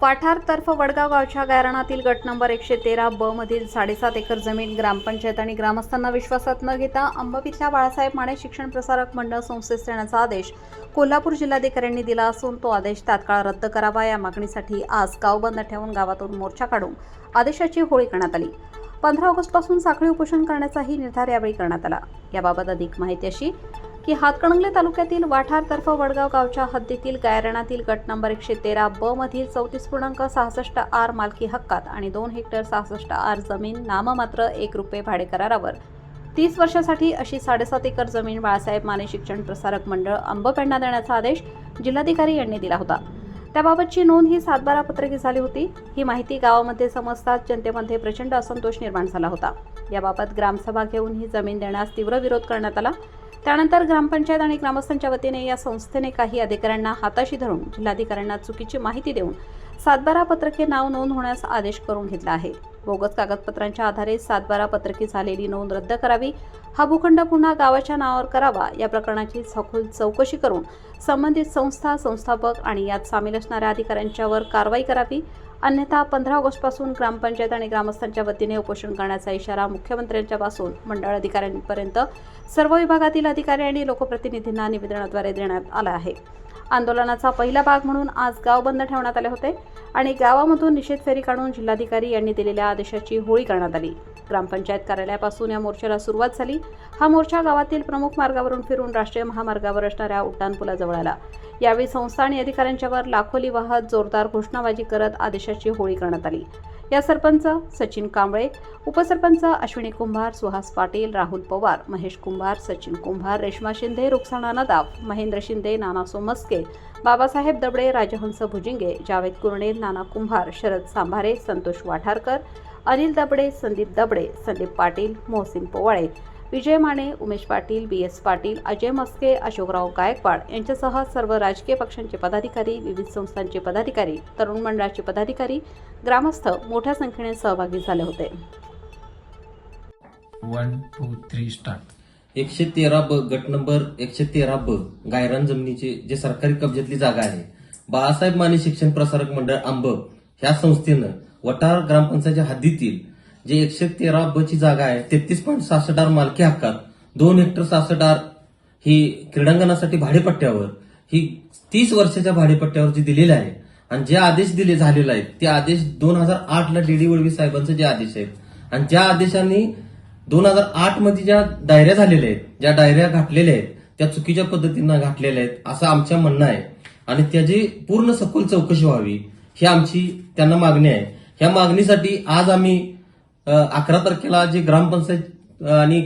पाठार तर्फ वडगाव गावच्या गायरानातील गट नंबर एकशे तेरा ब मधील साडेसात एकर जमीन ग्रामपंचायत आणि ग्रामस्थांना विश्वासात न घेता अंबाबीतल्या बाळासाहेब माने शिक्षण प्रसारक मंडळ संस्थेस देण्याचा आदेश कोल्हापूर जिल्हाधिकाऱ्यांनी दिला असून तो आदेश तात्काळ रद्द करावा या मागणीसाठी आज गाव बंद ठेवून गावातून मोर्चा काढून आदेशाची होळी करण्यात आली. पंधरा ऑगस्टपासून साखळी उपोषण करण्याचाही निर्धार यावेळी करण्यात आला. याबाबत अधिक माहिती अशी की हातकणंगले तालुक्यातील वाठार तर्फ वडगाव गावच्या हद्दीतील गायरणातील गट नंबर एकशे तेरा ब मधील चौतीस पूर्णांक सहासष्ट आर मालकी हक्कात आणि दोन हेक्टर सहासष्ट आर जमीन नाममात्र एक रुपये भाडेकरारावर. तीस वर्षासाठी अशी साडेसात एकर जमीन बाळासाहेब माने शिक्षण प्रसारक मंडळ अंबपेंडा देण्याचा आदेश जिल्हाधिकारी यांनी दिला होता. त्याबाबतची नोंद ही सातबारा पत्रकी झाली होती. ही माहिती गावामध्ये समजताच जनतेमध्ये प्रचंड असंतोष निर्माण झाला होता. याबाबत ग्रामसभा घेऊन ही जमीन देण्यास तीव्र विरोध करण्यात आला. त्यानंतर ग्रामपंचायत आणि ग्रामस्थांच्या वतीने या संस्थेने काही अधिकाऱ्यांना हाताशी धरून जिल्हाधिकाऱ्यांना चुकीची माहिती देऊन सातबारा पत्रके नाव नोंद होण्यास आदेश करून घेतला आहे. बोगस कागदपत्रांच्या आधारे सातबारा पत्रकी झालेली नोंद रद्द करावी हा भूखंड पुन्हा गावाच्या नावावर करावा या प्रकरणाची सखोल चौकशी करून संबंधित संस्था संस्थापक आणि यात सामील असणाऱ्या अधिकाऱ्यांच्यावर कारवाई करावी अन्यथा पंधरा ऑगस्टपासून ग्रामपंचायत आणि ग्रामस्थांच्या वतीने उपोषण करण्याचा इशारा मुख्यमंत्र्यांच्या पासून मंडळ अधिकाऱ्यांपर्यंत सर्व विभागातील अधिकारी आणि लोकप्रतिनिधींना निवेदनाद्वारे देण्यात आला आहे. आंदोलनाचा पहिला भाग म्हणून आज गाव बंद ठेवण्यात आले होते आणि गावामधून निषेध फेरी काढून जिल्हाधिकारी यांनी दिलेल्या आदेशाची होळी करण्यात आली. ग्रामपंचायत कार्यालयापासून या मोर्चाला सुरुवात झाली. हा मोर्चा गावातील प्रमुख मार्गावरून फिरून राष्ट्रीय महामार्गावर असणाऱ्या उड्डाणपुलाजवळ आला यावेळी संस्था आणि अधिकाऱ्यांच्यावर लाखोली वाहत जोरदार घोषणाबाजी करत आदेशाची होळी करण्यात आली. या सरपंच सचिन कांबळे उपसरपंच अश्विनी कुंभार सुहास पाटील राहुल पवार महेश कुंभार सचिन कुंभार रेश्मा शिंदे रुक्साणा नदाफ महेंद्र शिंदे नाना सोमस्के बाबासाहेब दबडे राजहंस भुजिंगे जावेद कुरणे नाना कुंभार शरद सांभारे संतोष वाठारकर अनिल दबडे संदीप दबडे संदीप पाटील मोहसिन पोवाळे विजय माने उमेश पाटील बी एस पाटील अजय मस्के अशोकराव गायकवाड यांच्यासह सर्व राजकीय पक्षांचे पदाधिकारी विविध संस्थांचे पदाधिकारी तरुण मंडळाचे पदाधिकारी ग्रामस्थ मोठ्या संख्येने सहभागी झाले होते. वन टू थ्री स्टार्ट एकशे तेरा ब गट नंबर एकशे तेरा ब गायरान जमिनीची जे सरकारी कब्जातली जागा आहे. बाळासाहेब माने शिक्षण प्रसारक मंडळ आंब ह्या संस्थेनं वटार ग्रामपंचायतच्या हद्दीतील जे एकशे तेरा ब ची जागा आहे तेहतीस पॉईंट सहासष्ट मालकी हक्कात दोन हेक्टर सहासष्ट ही क्रीडांगणासाठी भाडेपट्ट्यावर ही तीस वर्षाच्या भाडेपट्ट्यावर जी दिलेली आहे आणि जे आदेश दिले झालेले आहेत ते आदेश दोन हजार आठ ला डीडी वळवी साहेबांचे जे आदेश आहेत. आणि ज्या आदेशांनी दोन हजार आठमध्ये ज्या डायऱ्या झालेल्या आहेत ज्या डायऱ्या घातलेल्या आहेत त्या चुकीच्या पद्धतीनं घातलेल्या आहेत असं आमच्या म्हणणं आहे. आणि त्याची पूर्ण सखोल चौकशी व्हावी ही आमची त्यांना मागणी आहे. ह्या मागणीसाठी आज आम्ही अकरा तारखेला जे ग्रामपंचायत आणि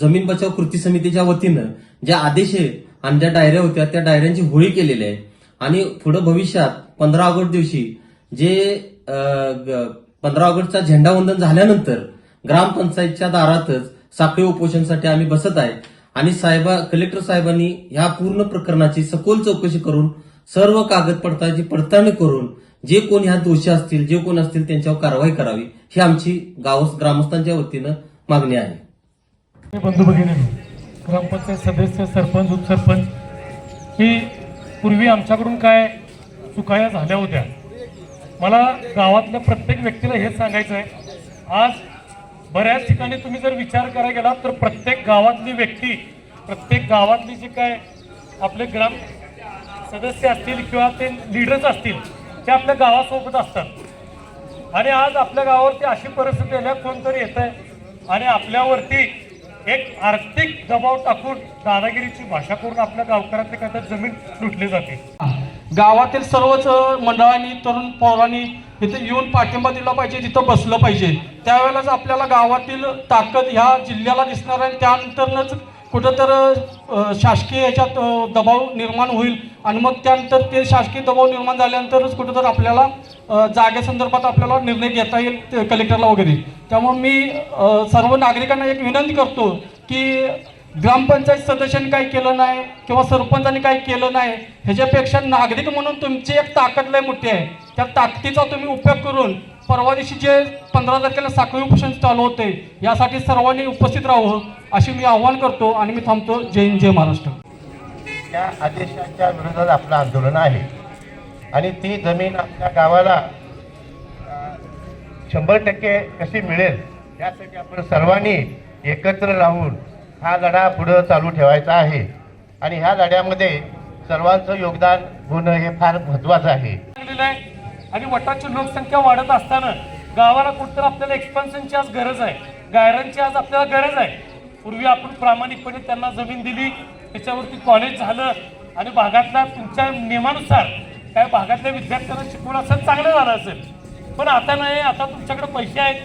जमीन बचाव कृती समितीच्या वतीनं ज्या आदेश आणि ज्या डायऱ्या होत्या त्या डायऱ्यांची होळी केलेली आहे. आणि पुढे भविष्यात पंधरा ऑगस्ट दिवशी जे पंधरा ऑगस्टचा झेंडावंदन झाल्यानंतर ग्रामपंचायतच्या दारातच साखळी उपोषणसाठी आम्ही बसत आहे. आणि साहेबा कलेक्टर साहेबांनी ह्या पूर्ण प्रकरणाची सखोल चौकशी करून सर्व कागदपत्राची पडताळणी करून जे कोण ह्या दोषी असतील जे कोण असतील त्यांच्यावर कारवाई करावी ही आमची गाव ग्रामस्थांच्या वतीनं मागणी आहे. बंधू भगिनी ग्रामपंचायत सदस्य सरपंच उपसरपंच ही पूर्वी आमच्याकडून काय चुकाया झाल्या होत्या? मला गावातल्या प्रत्येक व्यक्तीला हेच सांगायचं आहे आज बऱ्याच ठिकाणी तुम्ही जर विचार करायला गेला तर प्रत्येक गावातली व्यक्ती प्रत्येक गावातली जे काय आपले ग्राम सदस्य असतील किंवा ते लीडर्स असतील ते आपल्या गावासोबत असतात. आणि आज आपल्या गावावरती अशी परिस्थिती आल्या कोणतरी येत आहे आणि आपल्यावरती एक आर्थिक दबाव टाकून दादागिरीची भाषा करून आपल्या गावकऱ्यातले काय तर जमीन लुटली जाते. गावातील सर्वच मंडळांनी तरुण पौरांनी इथे येऊन पाठिंबा दिला पाहिजे तिथं बसलं पाहिजे. त्यावेळेलाच आपल्याला गावातील ताकद ह्या जिल्ह्याला दिसणार आहे त्यानंतरच कुठं तर शासकीय याच्यात दबाव निर्माण होईल आणि मग त्यानंतर ते शासकीय दबाव निर्माण झाल्यानंतरच कुठं तर आपल्याला जागेसंदर्भात आपल्याला निर्णय घेता येईल ते कलेक्टरला वगैरे. त्यामुळे मी सर्व नागरिकांना एक विनंती करतो की ग्रामपंचायत सदस्यांनी काही केलं नाही किंवा सरपंचांनी काही केलं नाही ह्याच्यापेक्षा नागरिक म्हणून तुमची एक ताकद लय मोठी आहे. त्या ताकदीचा तुम्ही उपयोग करून परवा दिवशी जे पंधरा तारखेला साखळी उपोषण चालू होते यासाठी सर्वांनी उपस्थित राहावं अशी मी आव्हान करतो आणि मी थांबतो. जय हिंद जय महाराष्ट्र. त्या आदेशाच्या विरोधात आपलं आंदोलन आहे. आणि ती जमीन आपल्या गावाला शंभर टक्के कशी मिळेल यासाठी आपण सर्वांनी एकत्र राहून हा लढा पुढं चालू ठेवायचा आहे. आणि ह्या लढ्यामध्ये सर्वांचं योगदान होणं हे फार महत्त्वाचं आहे. आणि वटाची लोकसंख्या वाढत असताना गावाला कुठंतरी आपल्याला एक्सपान्शनची आज गरज आहे. गायरांची आज आपल्याला गरज आहे. पूर्वी आपण प्रामाणिकपणे त्यांना जमीन दिली त्याच्यावरती कॉलेज झालं आणि भागातल्या तुमच्या नियमानुसार काय भागातल्या विद्यार्थ्यांना शिकवलं असेल चांगलं झालं असेल. पण आता नाही आता तुमच्याकडे पैसे आहेत.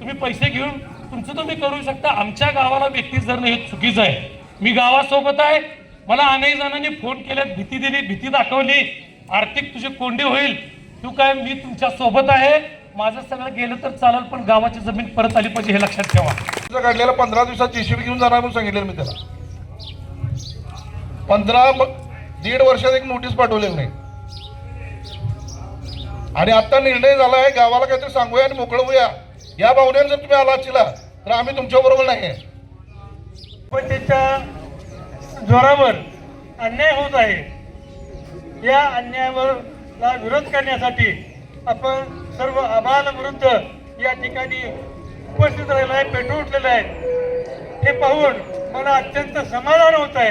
तुम्ही पैसे घेऊन तुमचं तुम्ही करू शकता. आमच्या गावाला व्यक्ती जर हे चुकीचं आहे. मी गावासोबत आहे. मला अनेक जणांनी फोन केल्यात भीती दिली भीती दाखवली. आर्थिक तुझे कोंडी होईल. तू काय मी तुमच्यासोबत आहे. माझं सगळं गेलं तर चालेल पण गावाची जमीन परत आली पाहिजे हे लक्षात ठेवा. तुझं काढलेला पंधरा दिवसात जेसीबी घेऊन जाणार म्हणून सांगितलेलं मी त्याला. पंधरा दीड वर्षात एक नोटीस पाठवलेली नाही. आणि आता निर्णय झाला आहे गावाला काहीतरी सांगूया आणि मोकळं होऊया. या भावनेने जर तुम्ही आला असला तर आम्ही तुमच्या बरोबर नाही आहे पण त्याच्या जोरावर अन्याय होत आहे. या अन्यायावर ला विरोध करण्यासाठी आपण सर्व आबाल या ठिकाणी उपस्थित राहिला आहे पेटून उठलेलं आहे हे पाहून मला अत्यंत समाधान होत आहे.